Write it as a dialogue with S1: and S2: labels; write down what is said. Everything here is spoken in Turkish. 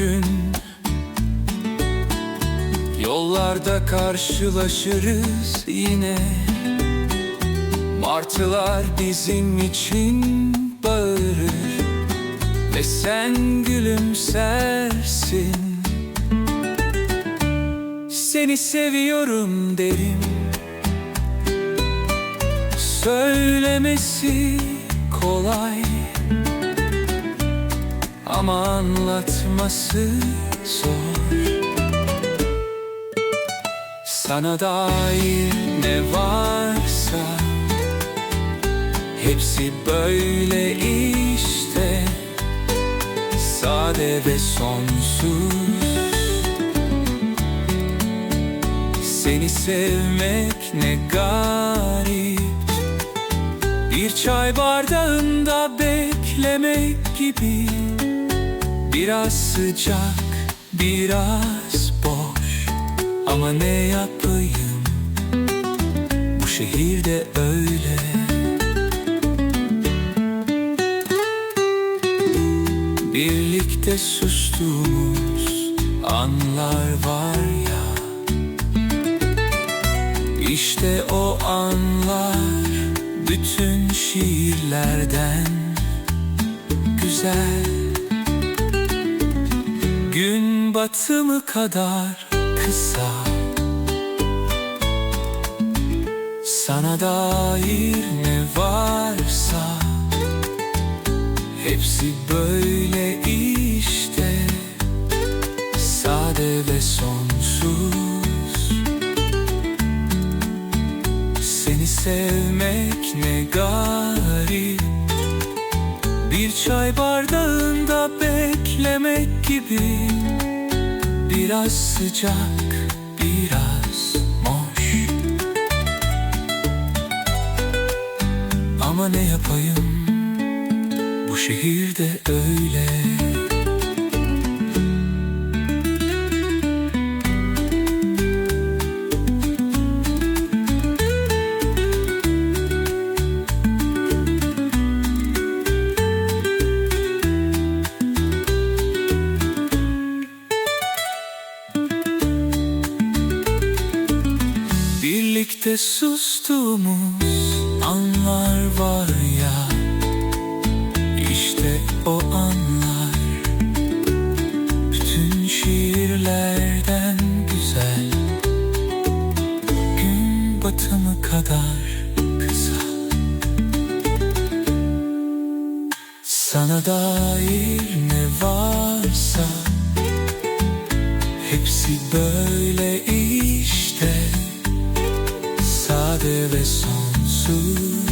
S1: gün. Yollarda karşılaşırız yine. Martılar bizim için bağırır. Ve sen gülümsersin. Seni seviyorum derim. Söylemesi kolay. Ama anlatması zor. Sana dair ne varsa Hepsi böyle işte. Sade ve sonsuz. Seni sevmek ne garip. Bir çay bardağında beklemek gibi Biraz sıcak, biraz boş. Ama ne yapayım? Bu şehirde öyle. Birlikte sustuğumuz anlar var ya. İşte o anlar bütün şiirlerden güzel batımı kadar kısa. Sana dair ne varsa Hepsi böyle işte. Sade ve sonsuz. Seni sevmek ne garip Bir çay bardağında beklemek gibi Biraz sıcak, biraz moş. Ama ne yapayım? Bu şehirde öyle Birlikte sustuğumuz anlar var ya. İşte o anlar. Bütün şiirlerden güzel. Gün batımı kadar kısa. Sana dair ne varsa Hepsi böyle işte Sade ve sonsuz